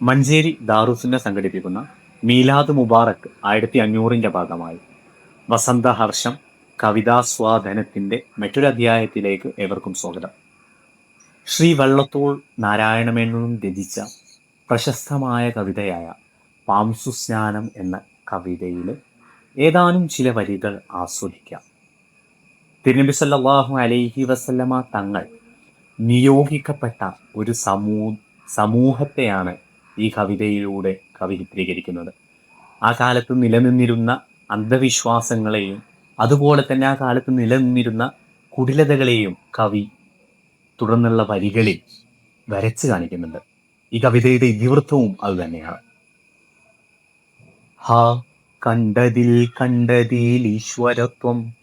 മഞ്ചേരി ദാറുസുന്ന സംഘടിപ്പിക്കുന്ന മീലാദ് മുബാറക് ആയിരത്തി അഞ്ഞൂറിന്റെ ഭാഗമായി വസന്തഹർഷം കവിതാസ്വാദനത്തിന്റെ മറ്റൊരു അധ്യായത്തിലേക്ക് ഏവർക്കും സ്വാഗതം. ശ്രീ വള്ളത്തോൾ നാരായണമേനോൻ രചിച്ച പ്രശസ്തമായ കവിതയായ പാംസുസ്നാനം എന്ന കവിതയിൽ ഏതാനും ചില വരികൾ ആസ്വദിക്കാം. തിരുനബി സല്ലാഹു അലൈഹി വസല്ലമ തങ്ങൾ നിയോഗിക്കപ്പെട്ട ഒരു സമൂ സമൂഹത്തെയാണ് ഈ കവിതയിലൂടെ കവി ചിത്രീകരിക്കുന്നത്. ആ കാലത്ത് നിലനിന്നിരുന്ന അന്ധവിശ്വാസങ്ങളെയും അതുപോലെ തന്നെ ആ കാലത്ത് നിലനിന്നിരുന്ന കുടിലതകളെയും കവി തുടർന്നുള്ള വരികളിൽ വരച്ച് കാണിക്കുന്നുണ്ട്. ഈ കവിതയുടെ ഇതിവൃത്തവും അത് തന്നെയാണ്. ഹ കണ്ടതിൽ കണ്ടതിൽ ഈശ്വരത്വം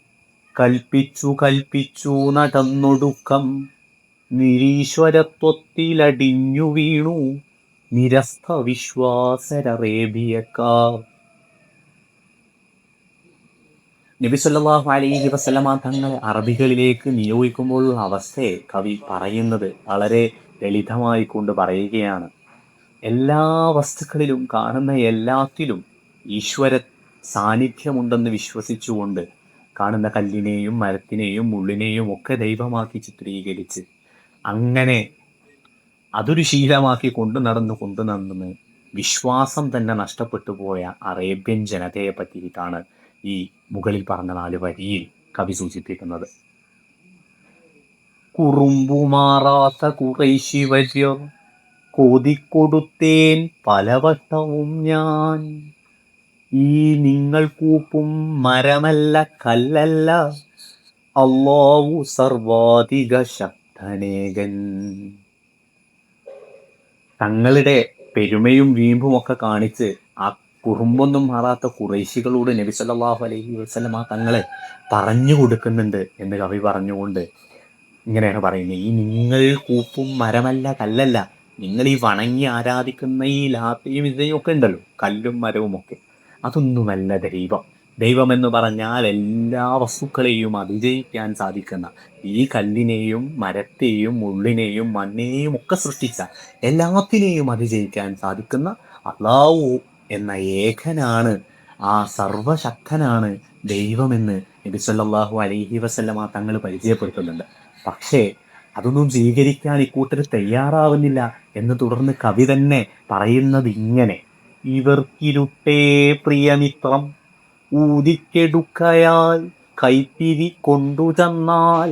കൽപ്പിച്ചു കൽപ്പിച്ചു നടന്നൊടുക്കം നിരീശ്വരത്വത്തിലടിഞ്ഞു വീണു. നിരസ്ഥ വിശ്വാസരേബിയക്കാർ നബി സല്ലല്ലാഹു അലൈഹി വസല്ലമ തങ്ങളെ അറബികളിലേക്ക് നിയോഗിക്കുമ്പോഴുള്ള അവസ്ഥയെ കവി പറയുന്നത് വളരെ ലളിതമായി കൊണ്ട് പറയുകയാണ്. എല്ലാ വസ്തുക്കളിലും കാണുന്ന എല്ലാത്തിലും ഈശ്വര സാന്നിധ്യമുണ്ടെന്ന് വിശ്വസിച്ചുകൊണ്ട് കാണുന്ന കല്ലിനെയും മരത്തിനെയും മുള്ളിനെയും ഒക്കെ ദൈവമാക്കി ചിത്രീകരിച്ച് അങ്ങനെ അതൊരു ശീലമാക്കി കൊണ്ടു നടന്നു കൊണ്ടു നടന്ന് വിശ്വാസം തന്നെ നഷ്ടപ്പെട്ടു പോയ അറേബ്യൻ ജനതയെ പറ്റിയിട്ടാണ് ഈ മുകളിൽ പറഞ്ഞ നാല് വരിയിൽ കവി സൂചിപ്പിക്കുന്നത്. കുറുമ്പുമാറാത്ത കുറേശി വര്യർ കൊതിക്കൊടുത്തേൻ പലവട്ടവും ഞാൻ. ഈ നിങ്ങൾ കൂപ്പും മരമല്ല കല്ലല്ല അള്ളാവു സർവാധിക ശക്തനേകൻ. തങ്ങളുടെ പെരുമയും വീമ്പും ഒക്കെ കാണിച്ച് ആ കുറുമ്പൊന്നും മാറാത്ത കുറേശികളോട് നബി സല്ലാഹു അലൈഹി വസല്ലമ തങ്ങളെ പറഞ്ഞു കൊടുക്കുന്നുണ്ട് എന്ന് കവി പറഞ്ഞുകൊണ്ട് ഇങ്ങനെയാണ് പറയുന്നത് ഈ നിങ്ങൾ കൂപ്പും മരമല്ല കല്ലല്ല. നിങ്ങൾ ഈ വണങ്ങി ആരാധിക്കുന്ന ഈ ലാത്തയും ഇതയും ഒക്കെ ഉണ്ടല്ലോ. കല്ലും മരവും ഒക്കെ. അതൊന്നുമല്ല ദൈവം ദൈവം എന്ന് പറഞ്ഞാൽ എല്ലാ വസ്തുക്കളെയും അതിജയിക്കാൻ സാധിക്കുന്ന ഈ കല്ലിനെയും മരത്തെയും മുള്ളിനെയും മണ്ണിനെയും ഒക്കെ സൃഷ്ടിച്ച എല്ലാത്തിനെയും അതിജയിക്കാൻ സാധിക്കുന്ന അള്ളാവു എന്ന ഏകനാണ്. ആ സർവശക്തനാണ് ദൈവമെന്ന് നബി സല്ലല്ലാഹു അലൈഹി വസല്ലമ തങ്ങൾ പരിചയപ്പെടുത്തുന്നുണ്ട്. പക്ഷേ അതൊന്നും സ്വീകരിക്കാൻ ഇക്കൂട്ടർ തയ്യാറാവുന്നില്ല എന്ന് തുടർന്ന് കവി തന്നെ പറയുന്നത് ഇങ്ങനെ ഇവർക്കിരുട്ടേ പ്രിയമിത്രം ഊതിക്കെടുക്കയാൽ കൈത്തിരി കൊണ്ടു തന്നാൽ.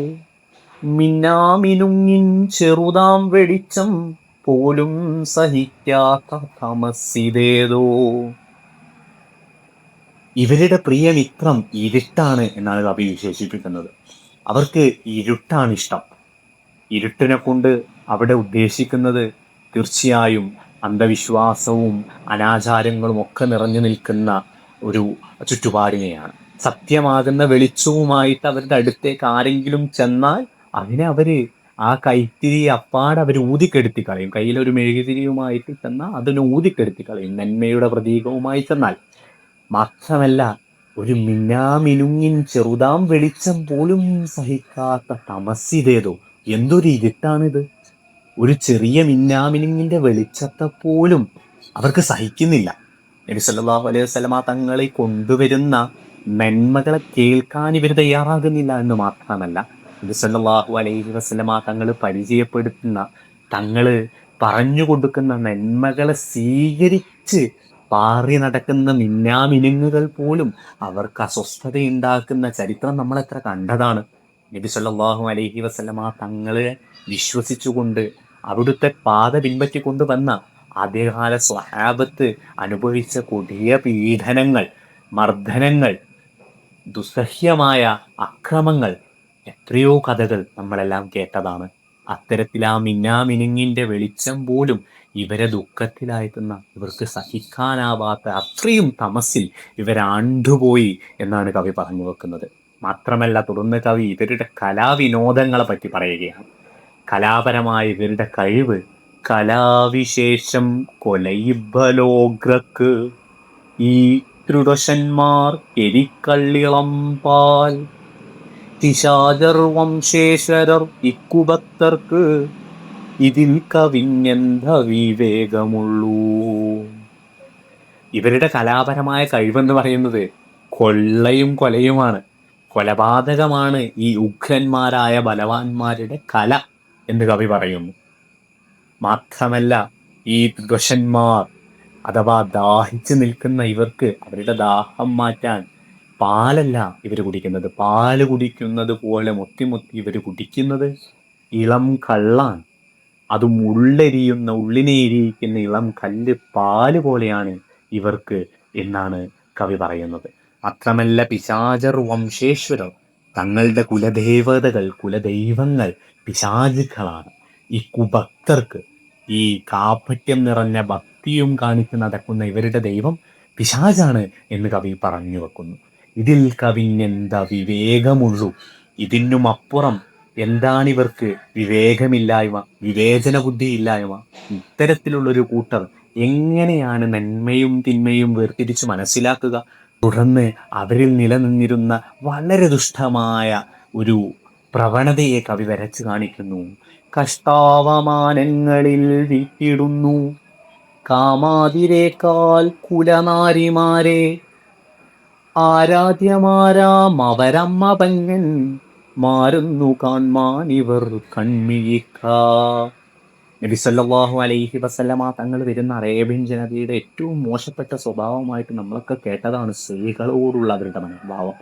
മിന്നാമിനുങ്ങിൻ ചെറുതാം വെളിച്ചം പോലും സഹിക്കാത്ത തമസിതേതോ ഇവരുടെ പ്രിയമിത്രം ഇരുട്ടാണ് എന്നാണ് കവി വിശേഷിപ്പിക്കുന്നത്. അവർക്ക് ഇരുട്ടാണ് ഇഷ്ടം. ഇരുട്ടിനെ കൊണ്ട് അവിടെ ഉദ്ദേശിക്കുന്നത് തീർച്ചയായും അന്ധവിശ്വാസവും അനാചാരങ്ങളും ഒക്കെ നിറഞ്ഞു നിൽക്കുന്ന ഒരു ചുറ്റുപാടിനെയാണ്. സത്യമാകുന്ന വെളിച്ചവുമായിട്ട് അവരുടെ അടുത്തേക്ക് ആരെങ്കിലും ചെന്നാൽ അതിനെ അവർ ആ കൈത്തിരി അപ്പാടെ അവർ ഊതിക്കെടുത്തി കളയും. കയ്യിലൊരു മെഴുകുതിരിയുമായിട്ട് ചെന്നാൽ അതിനെ ഊതിക്കെടുത്തി കളയും. നന്മയുടെ പ്രതീകവുമായി ചെന്നാൽ. മാത്രമല്ല ഒരു മിന്നാമിനുങ്ങിൻ ചെറുതാം വെളിച്ചം പോലും സഹിക്കാത്ത തമസ്സിതേതോ. എന്തൊരു ഇരുട്ടാണിത്. ഒരു ചെറിയ മിന്നാമിനുങ്ങിന്റെ വെളിച്ചത്തെ പോലും അവർക്ക് സഹിക്കുന്നില്ല. നബി സല്ലല്ലാഹു അലൈഹി വസ്ലമ തങ്ങളെ കൊണ്ടുവരുന്ന നന്മകളെ കേൾക്കാൻ ഇവർ തയ്യാറാകുന്നില്ല എന്ന് മാത്രമല്ല നബി സല്ലല്ലാഹു അലൈഹി വസ്ലമ തങ്ങൾ പരിചയപ്പെടുത്തുന്ന തങ്ങൾ പറഞ്ഞു കൊടുക്കുന്ന നന്മകളെ സ്വീകരിച്ച് പാറി നടക്കുന്ന മിന്നാമിനുങ്ങുകൾ പോലും അവർക്ക് അസ്വസ്ഥതയുണ്ടാക്കുന്ന ചരിത്രം നമ്മൾ എത്ര കണ്ടതാണ്. നബി സല്ലല്ലാഹു അലൈഹി വസ്ലമ തങ്ങളെ വിശ്വസിച്ചുകൊണ്ട് അവിടുത്തെ പാത പിൻപറ്റിക്കൊണ്ട് വന്ന ആദ്യകാല സ്വഹാബത്ത് അനുഭവിച്ച കൊടിയ പീഡനങ്ങൾ മർദ്ദനങ്ങൾ ദുസ്സഹ്യമായ അക്രമങ്ങൾ എത്രയോ കഥകൾ നമ്മളെല്ലാം കേട്ടതാണ്. അത്തരത്തിൽ ആ മിന്നാമിനുങ്ങിന്റെ വെളിച്ചം പോലും ഇവരെ ദുഃഖത്തിലായെത്തുന്ന ഇവർക്ക് സഹിക്കാനാവാത്ത അത്രയും തമസിൽ ഇവരാണ്ടുപോയി എന്നാണ് കവി പറഞ്ഞു വെക്കുന്നത്. മാത്രമല്ല തുടർന്ന് കവി ഇവരുടെ കലാവിനോദങ്ങളെ പറ്റി പറയുകയാണ്. കലാപരമായ ഇവരുടെ കഴിവ് കലാവിശേഷം കൊലയിബലോഗ്രക്ക്. ഈ ത്രിടശന്മാർ എരിക്കള്ളിളം പാൽ തിശാചർ വംശേശ്വരർ ഇക്കുഭക്തർക്ക് ഇതിൽ കവിഞ്ഞെന്ത വിവേകമുള്ളൂ. ഇവരുടെ കലാപരമായ കഴിവെന്ന് പറയുന്നത് കൊള്ളയും കൊലയുമാണ്. കൊലപാതകമാണ് ഈ ഉഗ്രന്മാരായ ബലവാന്മാരുടെ കല എന്ന് കവി പറയുന്നു. മാത്രമല്ല ഈ ദുഷന്മാർ അഥവാ ദാഹിച്ചു നിൽക്കുന്ന ഇവർക്ക് അവരുടെ ദാഹം മാറ്റാൻ പാലല്ല ഇവർ കുടിക്കുന്നത്. പാൽ കുടിക്കുന്നത് പോലെ മുത്തി ഇവർ കുടിക്കുന്നത് ഇളം കള്ളാൻ അതും ഉള്ളെരിയുന്ന ഉള്ളിനെ എരിയിക്കുന്ന ഇളം കല്ല് പാൽ പോലെയാണ് ഇവർക്ക് എന്നാണ് കവി പറയുന്നത്. അത്രമല്ല പിശാചർ വംശേശ്വരർ തങ്ങളുടെ കുലദേവതകൾ കുലദൈവങ്ങൾ പിശാചുക്കളാണ്. ഈ കുഭക്തർക്ക് ഈ കാപ്പറ്റ്യം നിറഞ്ഞ ഭക്തിയും കാണിച്ച് നടക്കുന്ന ഇവരുടെ ദൈവം പിശാചാണ് എന്ന് കവി പറഞ്ഞു വെക്കുന്നു. ഇതിൽ കവിഞ്ഞെന്താ വിവേകമുള്ളൂ? ഇതിനും അപ്പുറം എന്താണ് ഇവർക്ക് വിവേകമില്ലായ്മ വിവേചന ബുദ്ധി ഇല്ലായ്മ ഇത്തരത്തിലുള്ളൊരു കൂട്ടർ എങ്ങനെയാണ് നന്മയും തിന്മയും വേർതിരിച്ച് മനസ്സിലാക്കുക? തുടർന്ന് അവരിൽ നിലനിന്നിരുന്ന വളരെ ദുഷ്ടമായ ഒരു പ്രവണതയെ കവി വരച്ചു കാണിക്കുന്നു. കഷ്ടാവമാനങ്ങളിൽ വിട്ടിടുന്നു. കാമാതിരേക്കാൾ കുലനാരിമാരെ ആരാധ്യമാരാം അവരമ്മ പങ്ങൻ മാറുന്നു കാൺമാൻ ഇവർ കൺമിഴിക്ക നബി സല്ലല്ലാഹു അലൈഹി വസല്ലമ തങ്ങൾ വരുന്ന അറേബ്യൻ ജനതയുടെ ഏറ്റവും മോശപ്പെട്ട സ്വഭാവമായിട്ട് നമ്മളൊക്കെ കേട്ടതാണ് സ്ത്രീകളോടുള്ള അവരുടെ മനോഭാവം.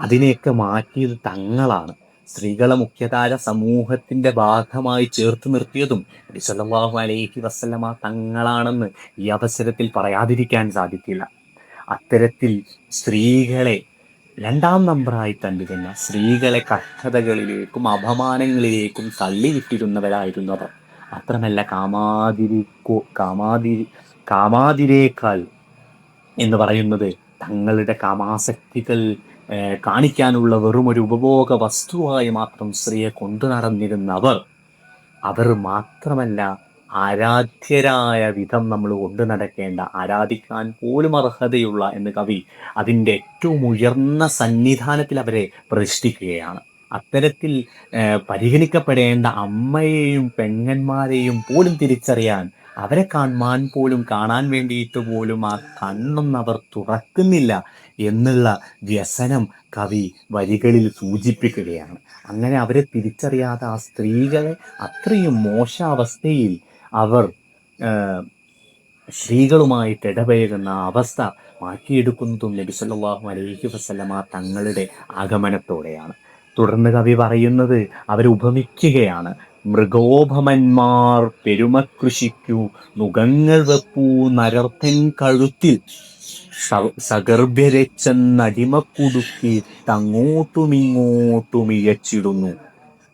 അതിനെയൊക്കെ മാറ്റിയത് തങ്ങളാണ്. സ്ത്രീകളെ മുഖ്യധാര സമൂഹത്തിന്റെ ഭാഗമായി ചേർത്ത് നിർത്തിയതും നബിസ്വല്ലാഹു അലൈഹി വസല്ലമ തങ്ങളാണെന്ന് ഈ അവസരത്തിൽ പറയാതിരിക്കാൻ സാധിക്കില്ല. അത്തരത്തിൽ സ്ത്രീകളെ രണ്ടാം നമ്പറായി കണ്ടിരുന്ന സ്ത്രീകളെ കഷ്ടതകളിലേക്കും അപമാനങ്ങളിലേക്കും തള്ളിവിട്ടിരുന്നവരായിരുന്നു അവർ. അത്രമല്ല കാമാതിരിക്കോ കാമാതിരി കാമാതിരേക്കാൾ എന്ന് പറയുന്നത് തങ്ങളുടെ കാമാസക്തികൾ കാണിക്കാനുള്ള വെറും ഒരു ഉപഭോഗ വസ്തുവായി മാത്രം സ്ത്രീയെ കൊണ്ടു നടന്നിരുന്നവർ അവർ മാത്രമല്ല ആരാധ്യരായ വിധം നമ്മൾ കൊണ്ടു നടക്കേണ്ട ആരാധിക്കാൻ പോലും അർഹതയുള്ള എന്ന് കവി അതിന്റെ ഏറ്റവും ഉയർന്ന സന്നിധാനത്തിൽ അവരെ പ്രതിഷ്ഠിക്കുകയാണ്. അത്തരത്തിൽ പരിഗണിക്കപ്പെടേണ്ട അമ്മയെയും പെങ്ങന്മാരെയും പോലും തിരിച്ചറിയാൻ അവരെ കാണാൻ പോലും കാണാൻ വേണ്ടിയിട്ട് പോലും ആ കണ്ണൊന്നും അവർ തുറക്കുന്നില്ല. എന്നുള്ള വ്യസനം കവി വരികളിൽ സൂചിപ്പിക്കുകയാണ്. അങ്ങനെ അവരെ തിരിച്ചറിയാതെ ആ സ്ത്രീകളെ അത്രയും മോശാവസ്ഥയിൽ അവർ സ്ത്രീകളുമായിട്ട് ഇടപഴകുന്ന അവസ്ഥ മാറ്റിയെടുക്കുന്നതും നബി സല്ലല്ലാഹു അലൈഹി വസല്ലമ തങ്ങളുടെ ആഗമനത്തോടെയാണ്. തുടർന്ന് കവി പറയുന്നത് അവരുപമിക്കുകയാണ് മൃഗോപമന്മാർ പെരുമകൃഷിക്കു നുകങ്ങൾ വെപ്പൂ നരർത്തൻ കഴുത്തിൽ. സഗർഭ്യരച്ചെന്നടിമക്കുടുക്കി തങ്ങോട്ടുമിങ്ങോട്ടും ഇഴച്ചിടുന്നു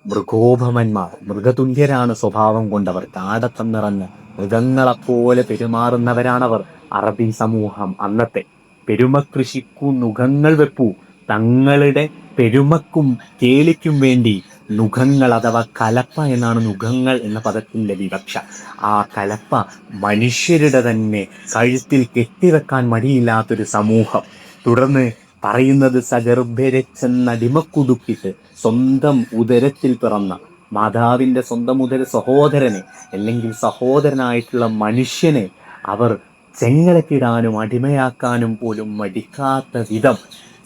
മൃഗോപമന്മാർ മൃഗതുല്യരാണ് സ്വഭാവം കൊണ്ടവർ. കാടത്തം നിറഞ്ഞ മൃഗങ്ങളെപ്പോലെ പെരുമാറുന്നവരാണവർ അറബി സമൂഹം അന്നത്തെ. പെരുമകൃഷിക്കു നുഖങ്ങൾ വെപ്പു തങ്ങളുടെ പെരുമക്കും കേളിക്കും വേണ്ടി നുഖങ്ങൾ അഥവാ കലപ്പ എന്നാണ് നുഖങ്ങൾ എന്ന പദത്തിന്റെ വിവക്ഷ. ആ കലപ്പ മനുഷ്യരുടെ തന്നെ കഴുത്തിൽ കെട്ടിവെക്കാൻ മടിയില്ലാത്തൊരു സമൂഹം. തുടർന്ന് പറയുന്നത് സഗർഭരച്ചെന്നടിമക്കുടുക്കിട്ട് സ്വന്തം ഉദരത്തിൽ പിറന്ന മാതാവിന്റെ സ്വന്തം ഉദര സഹോദരനെ അല്ലെങ്കിൽ സഹോദരനായിട്ടുള്ള മനുഷ്യനെ അവർ ചെങ്ങലക്കിടാനും അടിമയാക്കാനും പോലും മടിക്കാത്ത വിധം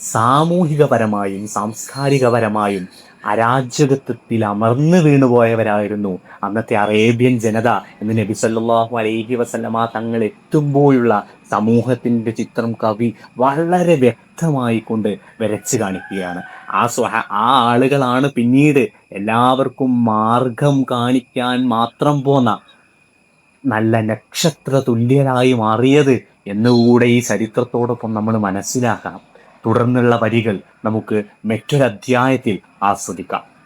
സാമൂഹികപരമായും സാംസ്കാരികപരമായും അരാജകത്വത്തിൽ അമർന്നു വീണുപോയവരായിരുന്നു അന്നത്തെ അറേബ്യൻ ജനത എന്ന് നബി സല്ലാഹു അലൈഹി വസല്ലമ തങ്ങൾ എത്തുമ്പോഴുള്ള സമൂഹത്തിന്റെ ചിത്രം കവി വളരെ വ്യക്തമായി കൊണ്ട് വരച്ചു കാണിക്കുകയാണ്. ആ സ്വഹ ആ ആളുകളാണ് പിന്നീട് എല്ലാവർക്കും മാർഗം കാണിക്കാൻ മാത്രം പോന്ന നല്ല നക്ഷത്ര തുല്യരായി മാറിയത് എന്നുകൂടെ ഈ ചരിത്രത്തോടൊപ്പം നമ്മൾ മനസ്സിലാക്കണം തുടർന്നുള്ള വരികൾ നമുക്ക് മറ്റൊരധ്യായത്തിൽ ആസ്വദിക്കാം.